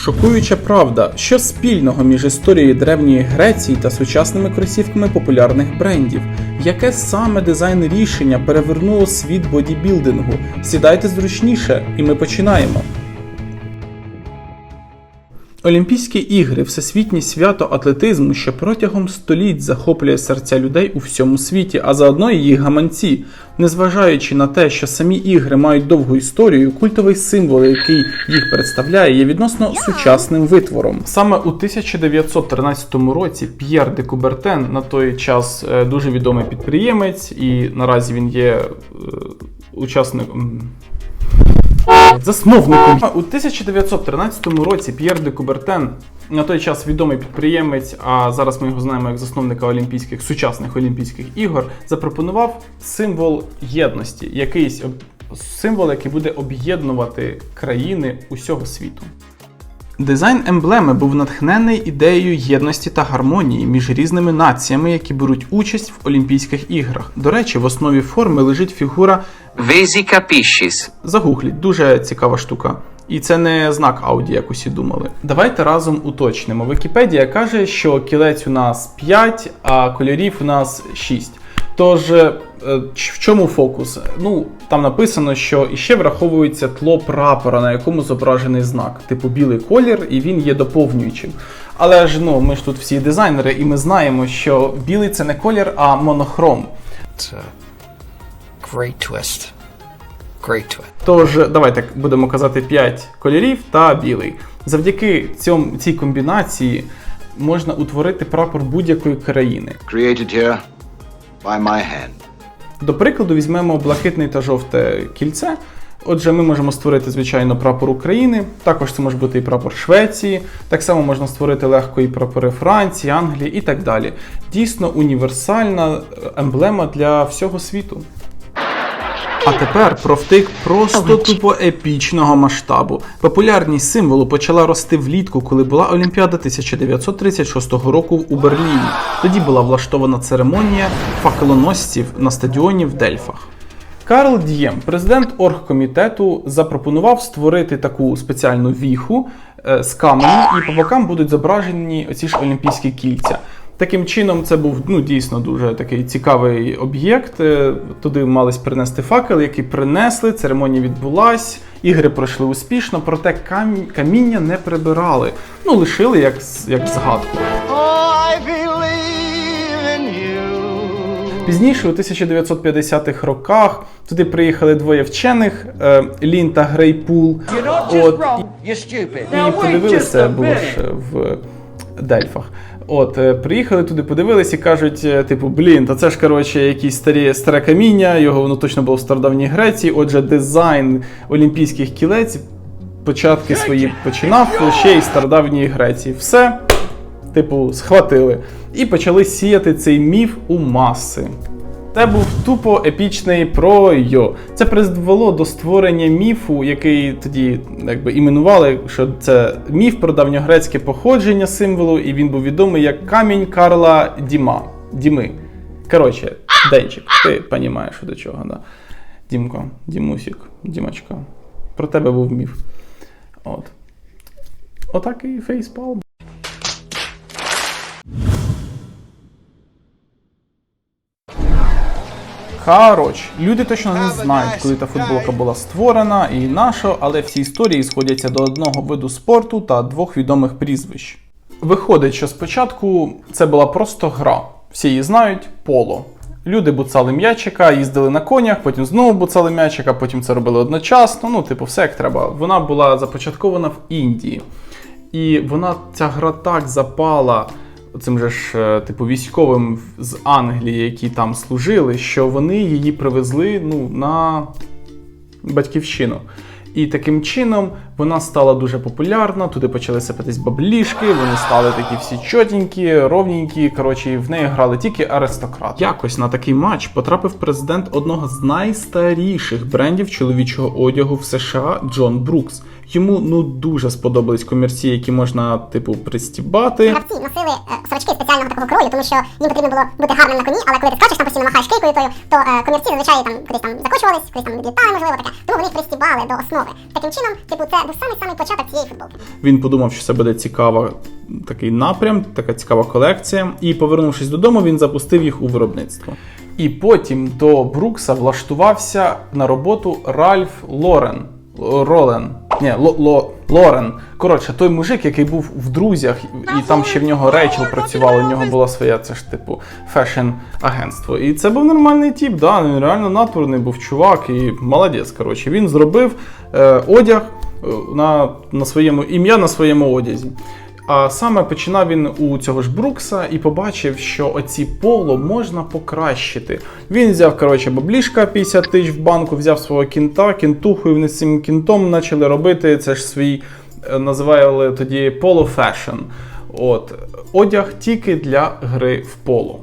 Шокуюча правда, що спільного між історією древньої Греції та сучасними кросівками популярних брендів. Яке саме дизайн рішення перевернуло світ бодібілдингу? Сідайте зручніше, і ми починаємо. Олімпійські ігри всесвітнє свято атлетизму, що протягом століть захоплює серця людей у всьому світі, а заодно і їх гаманці. Незважаючи на те, що самі ігри мають довгу історію, культовий символ, який їх представляє, є відносно сучасним витвором. Саме у 1913 році П'єр де Кубертен, на той час е, дуже відомий підприємець, і наразі він є е, учасником. Засновником у 1913 році П'єр де Кубертен, на той час відомий підприємець, а зараз ми його знаємо як засновника Олімпійських сучасних Олімпійських ігор, запропонував символ єдності, якийсь символ, який буде об'єднувати країни усього світу. Дизайн емблеми був натхнений ідеєю єдності та гармонії між різними націями, які беруть участь в Олімпійських іграх. До речі, в основі форми лежить фігура Vesi capiscis. Загугліть, дуже цікава штука. І це не знак Ауді, як усі думали. Давайте разом уточнимо. Вікіпедія каже, що кілець у нас 5, а кольорів у нас 6. Тож, е, в чому фокус? Ну, там написано, що іще враховується тло прапора, на якому зображений знак, типу білий колір, і він є доповнюючим. Але ж ну, ми ж тут всі дизайнери, і ми знаємо, що білий це не колір, а монохром. A great twist. Great twist. Тож, давайте будемо казати 5 кольорів та білий. Завдяки цьому, цій комбінації можна утворити прапор будь-якої країни. created here by my hand. До прикладу, візьмемо блакитне та жовте кільце. Отже, ми можемо створити, звичайно, прапор України. Також це може бути і прапор Швеції. Так само можна створити легко і прапори Франції, Англії і так далі. Дійсно універсальна е, емблема для всього світу. А тепер про втик просто тупо епічного масштабу. Популярність символу почала рости влітку, коли була Олімпіада 1936 року у Берліні. Тоді була влаштована церемонія факелоносців на стадіоні в Дельфах. Карл Дієм, президент оргкомітету, запропонував створити таку спеціальну віху е, з каменю, і по бокам будуть зображені оці ж олімпійські кільця. Таким чином, це був ну дійсно дуже такий цікавий об'єкт. Е, Туди мались принести факел, який принесли. Церемонія відбулась, ігри пройшли успішно, проте камінь, каміння не прибирали. Ну лишили як, як згадку. Пізніше, у 1950-х роках, туди приїхали двоє вчених е, Лін та Грейпул. От, і, і подивилися було ж е, в Дельфах. От, е, приїхали туди, подивилися і кажуть, е, типу, блін, та це ж коротше якісь старі старе каміння, його воно точно було в стародавній Греції. Отже, дизайн олімпійських кілець початки свої починав ще й стародавньої Греції. Все, типу, схватили. І почали сіяти цей міф у маси. Це був тупо епічний пройо. Це призвело до створення міфу, який тоді якби іменували, що це міф про давньогрецьке походження символу, і він був відомий як камінь Карла Діма. Діми. Коротше, Денчик, ти розумієш, до чого, да? Дімко, Дімусік, Дімочка. Про тебе був міф. От. Отак і фейспалм. Коротше, люди точно не знають, коли та футболка була створена і наша, але всі історії сходяться до одного виду спорту та двох відомих прізвищ. Виходить, що спочатку це була просто гра. Всі її знають поло. Люди буцали м'ячика, їздили на конях, потім знову буцали м'ячика, потім це робили одночасно. Ну, типу, все як треба. Вона була започаткована в Індії. І вона ця гра так запала цим же ж, е, типу, військовим з Англії, які там служили, що вони її привезли ну, на батьківщину. І таким чином вона стала дуже популярна, туди почали сипатись баблішки, вони стали такі всі чотенькі, ровненькі. Коротше, в неї грали тільки аристократи. Якось на такий матч потрапив президент одного з найстаріших брендів чоловічого одягу в США Джон Брукс. Йому ну дуже сподобались комірці, які можна, типу, пристібати. Гравці носили е, сорочки спеціального такого крою, тому що їм потрібно було бути гарним на коні, але коли ти скачеш там постійно махаєш кийкою тою, то е, комірці зазвичай там кудись там закочувались, кудись там відлітали, можливо таке. Тому вони їх пристібали до основи. Таким чином, типу, це був самий-самий початок цієї футболки. Він подумав, що це буде цікава такий напрям, така цікава колекція. І повернувшись додому, він запустив їх у виробництво. І потім до Брукса влаштувався на роботу Ральф Лорен. Ролен. Ні, Ло, Ло, Лорен. Коротше, той мужик, який був в друзях, і там ще в нього Рейчел працювала, у нього була своя, це ж типу фешн-агентство. І це був нормальний тіп, да, він реально натурний був чувак і молодець. Коротше, він зробив е, одяг на, на своєму ім'я на своєму одязі. А саме починав він у цього ж Брукса і побачив, що оці поло можна покращити. Він взяв, коротше, баблішка 50 тисяч в банку, взяв свого кінта, кінтуху, і вони з цим кінтом почали робити це ж свій, е, називали тоді поло фешн. От, одяг тільки для гри в поло.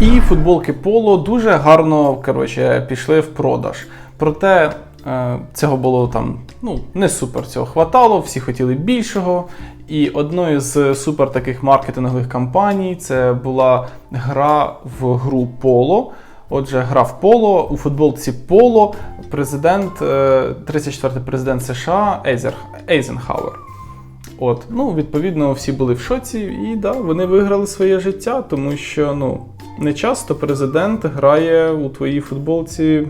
І футболки Поло дуже гарно коротше, пішли в продаж. Проте е, цього було там ну, не супер цього хватало, всі хотіли більшого. І одною з супер таких маркетингових кампаній це була гра в гру Поло. Отже, гра в Поло у футболці Поло президент, е, 34-й президент США Ейзер, Ейзенхауер. От, ну, відповідно, всі були в шоці, і да, вони виграли своє життя, тому що ну, не часто президент грає у твоїй футболці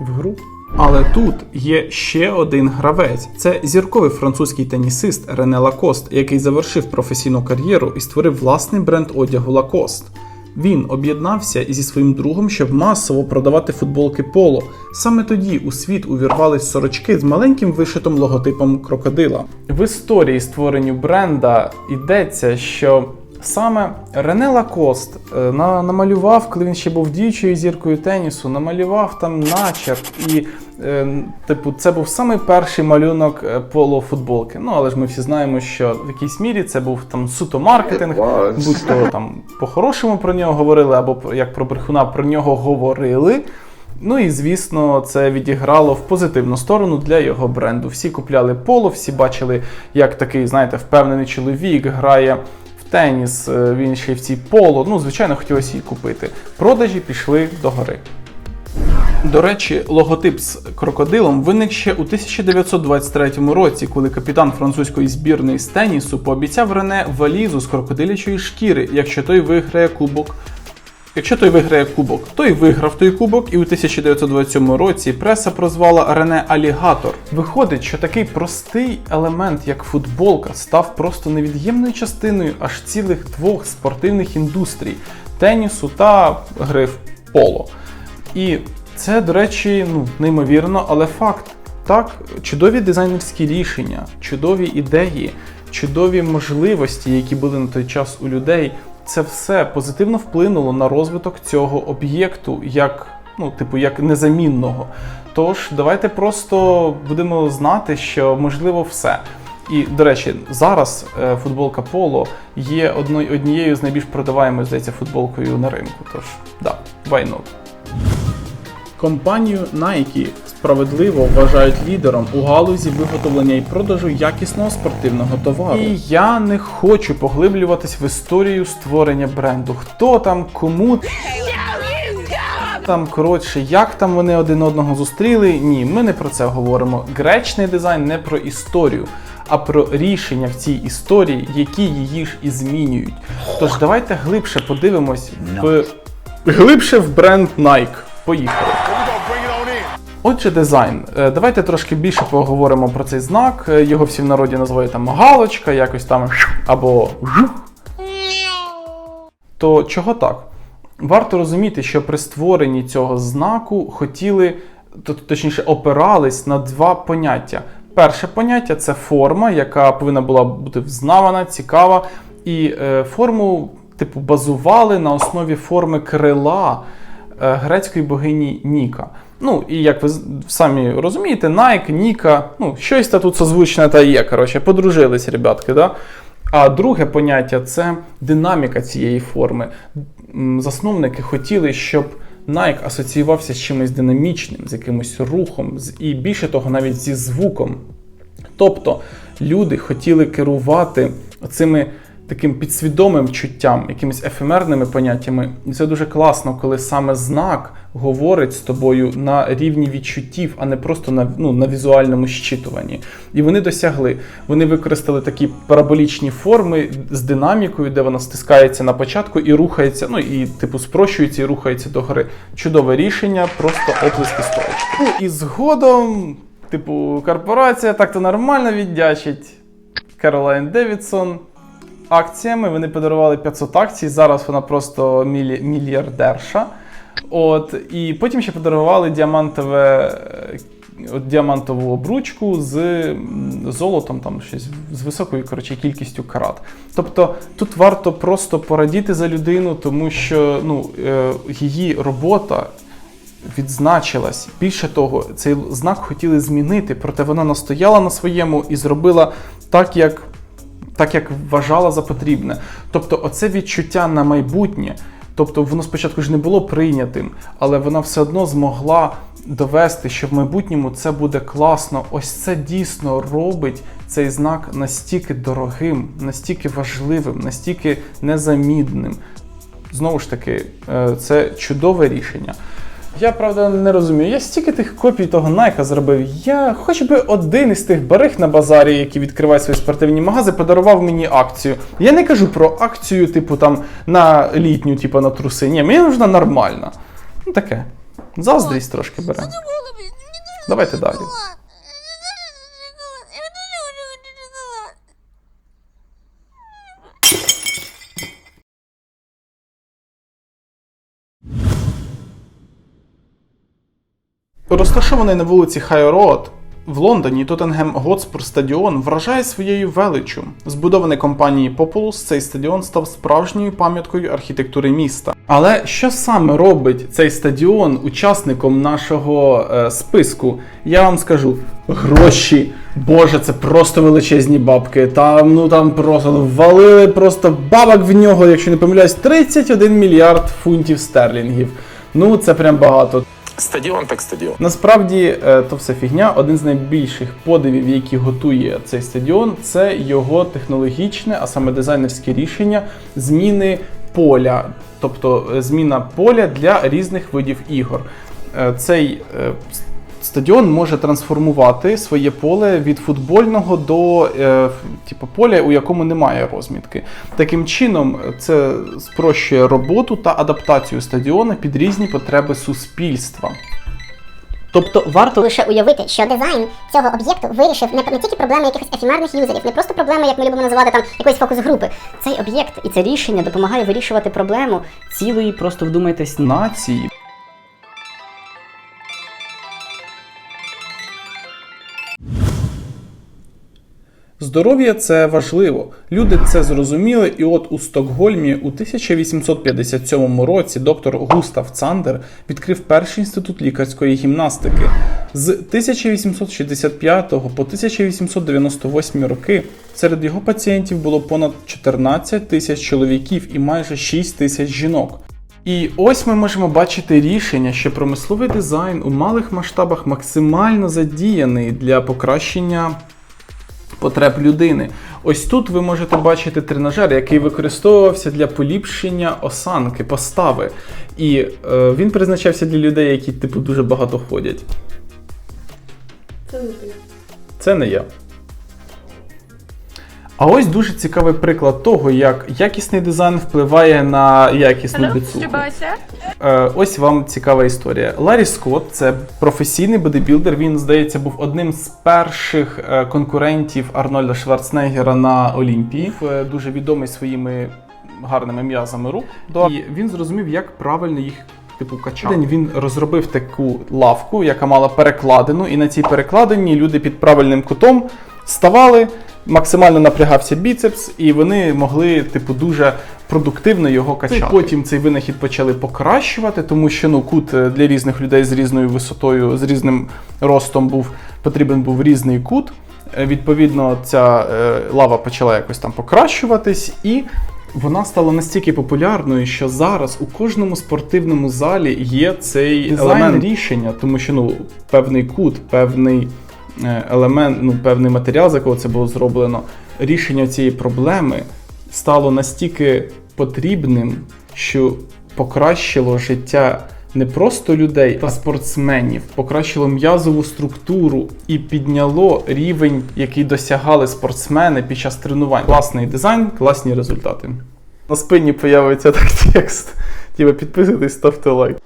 в гру. Але тут є ще один гравець. Це зірковий французький тенісист Рене Лакост, який завершив професійну кар'єру і створив власний бренд одягу Лакост. Він об'єднався зі своїм другом, щоб масово продавати футболки поло. Саме тоді у світ увірвались сорочки з маленьким вишитим логотипом крокодила. В історії створенню бренда йдеться, що саме Рене Лакост е, намалював, коли він ще був діючою зіркою тенісу, намалював там начерк і. е, Типу, це був самий перший малюнок е, поло футболки. Ну але ж ми всі знаємо, що в якійсь мірі це був там суто маркетинг, будь то там по-хорошому про нього говорили, або як про брехуна про нього говорили. Ну і звісно, це відіграло в позитивну сторону для його бренду. Всі купляли поло, всі бачили, як такий, знаєте, впевнений чоловік грає теніс, е, він ще в цій поло. Ну, звичайно, хотілося її купити. Продажі пішли догори. До речі, логотип з крокодилом виник ще у 1923 році, коли капітан французької збірної з тенісу пообіцяв Рене валізу з крокодилячої шкіри, якщо той виграє кубок. Якщо той виграє кубок, той виграв той кубок, і у 1927 році преса прозвала Рене Алігатор. Виходить, що такий простий елемент, як футболка, став просто невід'ємною частиною аж цілих двох спортивних індустрій тенісу та гри в поло. І це, до речі, ну, неймовірно, але факт. Так, чудові дизайнерські рішення, чудові ідеї, чудові можливості, які були на той час у людей, це все позитивно вплинуло на розвиток цього об'єкту як, ну, типу, як незамінного. Тож, давайте просто будемо знати, що можливо все. І, до речі, зараз е, футболка Поло є однією з найбільш продаваємо здається, футболкою на ринку. Тож, да, why not? Компанію Nike справедливо вважають лідером у галузі виготовлення і продажу якісного спортивного товару. І я не хочу поглиблюватись в історію створення бренду. Хто там, кому там, коротше, як там вони один одного зустріли? Ні, ми не про це говоримо. Гречний дизайн не про історію, а про рішення в цій історії, які її ж і змінюють. Тож давайте глибше подивимось в глибше в бренд Nike. Поїхали. Отже, дизайн. Е, Давайте трошки більше поговоримо про цей знак. Е, Його всі в народі називають там галочка, якось там або. То чого так? Варто розуміти, що при створенні цього знаку хотіли, точніше, опирались на два поняття. Перше поняття це форма, яка повинна була бути взнавана, цікава, і е, форму, типу, базували на основі форми крила грецької богині Ніка. Ну, і як ви самі розумієте, Nike, Ніка, ну, щось та тут созвучне та є. Коротше, подружились, ребятки, да? А друге поняття це динаміка цієї форми. Засновники хотіли, щоб Nike асоціювався з чимось динамічним, з якимось рухом, і більше того, навіть зі звуком. Тобто люди хотіли керувати цими таким підсвідомим чуттям, якимись ефемерними поняттями. І це дуже класно, коли саме знак говорить з тобою на рівні відчуттів, а не просто на, ну, на візуальному щитуванні. І вони досягли. Вони використали такі параболічні форми з динамікою, де вона стискається на початку і рухається, ну і типу спрощується і рухається до гори. Чудове рішення, просто оплески стоячки. Ну і згодом, типу, корпорація так-то нормально віддячить. Керолайн Девідсон акціями. Вони подарували 500 акцій. Зараз вона просто мільярдерша. От, і потім ще подарували діамантове, е, діамантову обручку з золотом, там щось з високою коротше, кількістю карат. Тобто тут варто просто порадіти за людину, тому що ну, е, її робота відзначилась. Більше того, цей знак хотіли змінити, проте вона настояла на своєму і зробила так, як, так, як вважала за потрібне. Тобто, оце відчуття на майбутнє. Тобто воно спочатку ж не було прийнятим, але вона все одно змогла довести, що в майбутньому це буде класно. Ось це дійсно робить цей знак настільки дорогим, настільки важливим, настільки незамінним. Знову ж таки, е, це чудове рішення. Я правда не розумію. Я стільки тих копій того Найка зробив. Я хоч би один із тих бариг на базарі, які відкривають свої спортивні магази, подарував мені акцію. Я не кажу про акцію, типу там на літню, типу на труси. Ні, мені нужна нормальна. Ну таке. Заздрість трошки бере. Давайте далі. Розташований на вулиці Хай-Роад в Лондоні Тоттенгем Готспур стадіон вражає своєю величчю. Збудований компанією Populous, цей стадіон став справжньою пам'яткою архітектури міста. Але що саме робить цей стадіон учасником нашого е, списку? Я вам скажу: гроші. Боже, це просто величезні бабки. Там ну там просто ввалили просто бабок в нього, якщо не помиляюсь, 31 мільярд фунтів стерлінгів. Ну це прям багато. Стадіон так стадіон. Насправді е, то все фігня. Один з найбільших подивів, які готує цей стадіон, це його технологічне, а саме дизайнерське рішення зміни поля, тобто е, зміна поля для різних видів ігор. Е, Цей стадіон може трансформувати своє поле від футбольного до е, типу, поля, у якому немає розмітки. Таким чином, це спрощує роботу та адаптацію стадіона під різні потреби суспільства. Тобто варто лише уявити, що дизайн цього об'єкту вирішив не, не тільки проблеми якихось ефемерних юзерів, не просто проблеми, як ми любимо називати там якоїсь фокус-групи. Цей об'єкт і це рішення допомагає вирішувати проблему цілої, просто вдумайтесь, нації. Здоров'я це важливо. Люди це зрозуміли, і от у Стокгольмі у 1857 році доктор Густав Цандер відкрив перший інститут лікарської гімнастики. З 1865 по 1898 роки серед його пацієнтів було понад 14 тисяч чоловіків і майже 6 тисяч жінок. І ось ми можемо бачити рішення, що промисловий дизайн у малих масштабах максимально задіяний для покращення потреб людини. Ось тут ви можете бачити тренажер, який використовувався для поліпшення осанки, постави. І е, він призначався для людей, які типу дуже багато ходять. Це не я. А ось дуже цікавий приклад того, як якісний дизайн впливає на якісну біцуху. Е, ось вам цікава історія. Ларі Скотт це професійний бодибілдер. Він, здається, був одним з перших е, конкурентів Арнольда Шварценеггера на Олімпії. Е, Дуже відомий своїми гарними м'язами рук. І він зрозумів, як правильно їх. Типу качати. Він розробив таку лавку, яка мала перекладину, і на цій перекладині люди під правильним кутом ставали, максимально напрягався біцепс, і вони могли, типу, дуже продуктивно його качати. Потім цей винахід почали покращувати, тому що ну, кут е, для різних людей з різною висотою, з різним ростом був потрібен був різний кут. Е, Відповідно, ця е, лава почала якось там покращуватись, і вона стала настільки популярною, що зараз у кожному спортивному залі є цей елемент рішення, тому що ну, певний кут, певний елемент, ну, певний матеріал, з якого це було зроблено, рішення цієї проблеми стало настільки потрібним, що покращило життя не просто людей та спортсменів, покращило м'язову структуру і підняло рівень, який досягали спортсмени під час тренувань. Класний дизайн, класні результати. На спині появиться так текст. Типа підписуйтесь, ставте лайк.